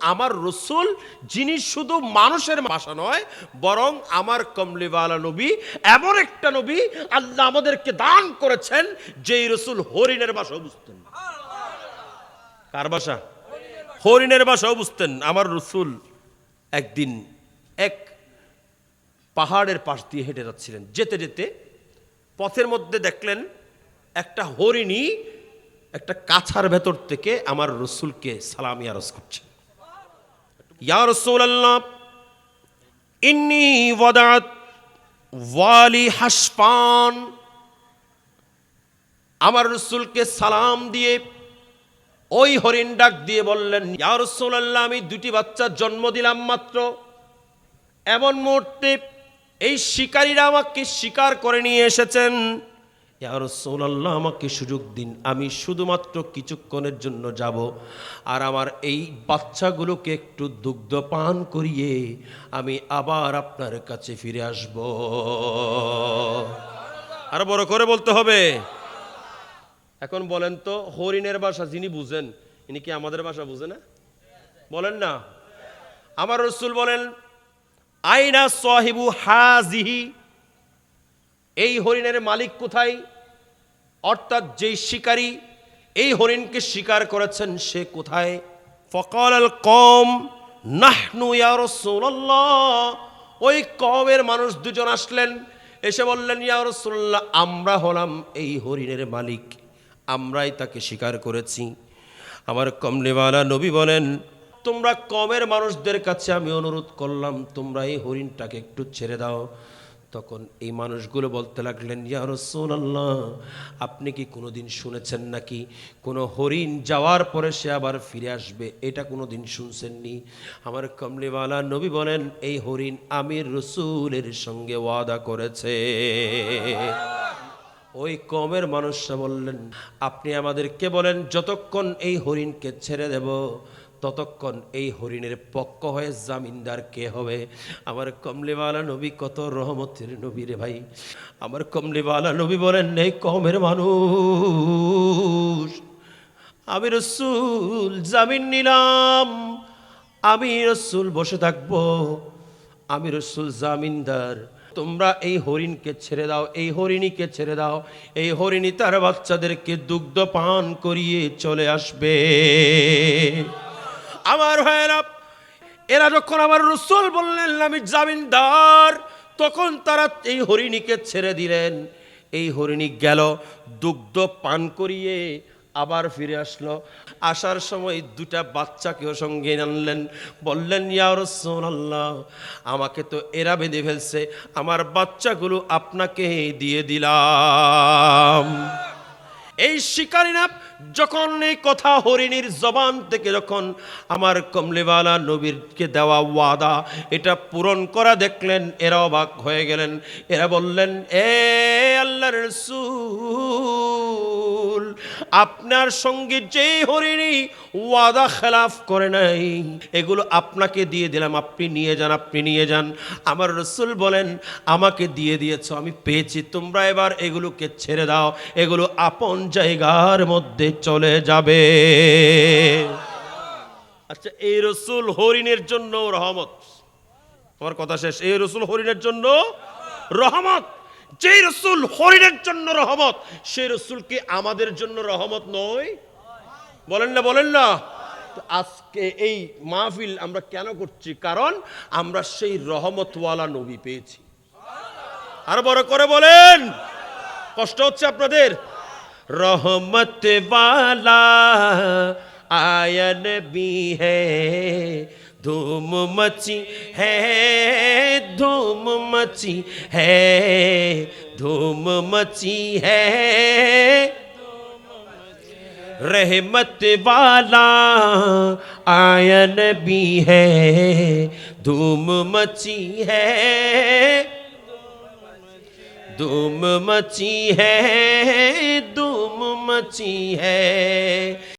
আমার রসুল, যিনি শুধু মানুষের ভাষা নয়, বরং আমার কমলিওয়ালা নবী, এমন একটা নবী আল্লাহ আমাদেরকে দান করেছেন, যেই রসুল হরিণের ভাষাও বুঝতেন কার ভাষা হরিণের ভাষাও বুঝতেন আমার রসুল একদিন এক পাহাড়ের পাশ দিয়ে হেঁটে যাচ্ছিলেন। যেতে যেতে পথের মধ্যে দেখলেন একটা হরিণী একটা কাছার ভেতর থেকে আমার রসুলকে সালামি আরজ করছে। ইয়া ইন্নি ওয়াদাত ওয়ালি হাসপান আমার রসুলকে সালাম দিয়ে, ওই হরিণ ডাক দিয়ে বললেন ইয়া রসুল আল্লাহ আমি দুটি বাচ্চার জন্ম দিলাম মাত্র। এমন মুহূর্তে এই শিকারীরা আমাকে শিকার করে নিয়ে এসেছেন। ইয়ার আল্লাহ আমাকে সুযোগ দিন। আমি শুধুমাত্র কিছুক্ষণের জন্য যাব আর আমার এই বাচ্চাগুলোকে একটু দুগ্ধ পান করিয়ে আমি আবার আপনার কাছে ফিরে আসব। আর বড় করে বলতে হবে। এখন বলেন তো, হরিণের ভাষা যিনি বুঝেন, ইনি কি আমাদের ভাষা বুঝে না? বলেন না। আমার রসুল বলেন, আইনা সাহিবু হাজিহি এই হরিণের মালিক কোথায়? অর্থাৎ যেই শিকারী, এই হরিণকে শিকার করেছেন সে কোথায়? ফকাল আল কম নাহনু ওই কমের মানুষ দুজন আসলেন, এসে বললেন, ইয়া রাসূলুল্লাহ, আমরা হলাম এই হরিণের মালিক। আমরাই তাকে শিকার করেছি। আমার কমলিওয়ালা নবী বলেন, তোমরা কমের মানুষদের কাছে আমি অনুরোধ করলাম, তোমরা এই হরিণটাকে একটু ছেড়ে দাও। তখন এই মানুষগুলো বলতে লাগলেন, ইয়া রাসূলুল্লাহ, আপনি কি কোনোদিন শুনেছেন নাকি? কোনো হরিণ যাওয়ার পরে সে আবার ফিরে আসবে, এটা কোনো কোনোদিন শুনছেননি? আমার কমলিওয়ালা নবী বলেন, এই হরিণ আমির রসুলের সঙ্গে ওয়াদা করেছে। ওই কমের মানুষরা বললেন, আপনি আমাদেরকে বলেন, যতক্ষণ এই হরিণকে ছেড়ে দেব ততক্ষণ এই হরিণের পক্ষ হয়ে জামিনদার কে হবে? আমার কমলিওয়ালা নবী কত রহমতের নবী রে ভাই। আমার কমলিওয়ালা নবী বলেন, নেই কমের মানুষ। আমি রসুল, জামিন নিলাম। আমি রসুল বসে থাকব। আমি রসুল জামিনদার। তোমরা এই হরিণকে ছেড়ে দাও, এই হরিণীকে ছেড়ে দাও। এই হরিণী তার বাচ্চাদেরকে দুগ্ধ পান করিয়ে চলে আসবে। আমার ভাইয়েরা এরা যখন আমার রসুল বললেন, আমি জামিনদার, তখন তারা এই হরিণীকে ছেড়ে দিলেন। এই হরিণী গেল, দুগ্ধ পান করিয়ে আবার ফিরে আসলো। আসার সময় দুটা বাচ্চাকেও সঙ্গে আনলেন। বললেন আল্লাহ আমাকে তো এরা বেঁধে ফেলছে। আমার বাচ্চাগুলো আপনাকে দিয়ে দিলাম। এই শিকারীরা যখন এই কথা হরিণীর জবান থেকে যখন আমার কমলিওয়ালা নবীরকে দেওয়া ওয়াদা, এটা পূরণ করা দেখলেন, এরা অবাক হয়ে গেলেন। এরা বললেন, এ আল্লাহর রসুল, আপনার সঙ্গে যেই হরিণী ওয়াদা খেলাফ করে নাই, এগুলো আপনাকে দিয়ে দিলাম, আপনি নিয়ে যান, আপনি নিয়ে যান। আমার রসুল বলেন, আমাকে দিয়ে দিয়েছ, আমি পেয়েছি, তোমরা এবার এগুলোকে ছেড়ে দাও, এগুলো আপন জায়গার মধ্যে চলে যাবে। আচ্ছা এই রসুল হরিণের জন্য রহমত। আমার কথা শেষ। এই রসুল হরিণের জন্য রহমত। যেই রসুল হরিণের জন্য রহমত, সেই রসুল কি আমাদের জন্য রহমত নয়? বলেন না বলেন না। আজকে এই মাহফিল আমরা কেন করছি? কারণ আমরা সেই রহমতওয়ালা নবী পেয়েছি। আর বড় করে বলেন। কষ্ট হচ্ছে আপনাদের? रहमत वाला आयन भी है। धूम मची है, धूम मची है, धूम मची है। रहमत वाला आयन भी है, धूम मची है। धूम मची है, धूम مچی ہے۔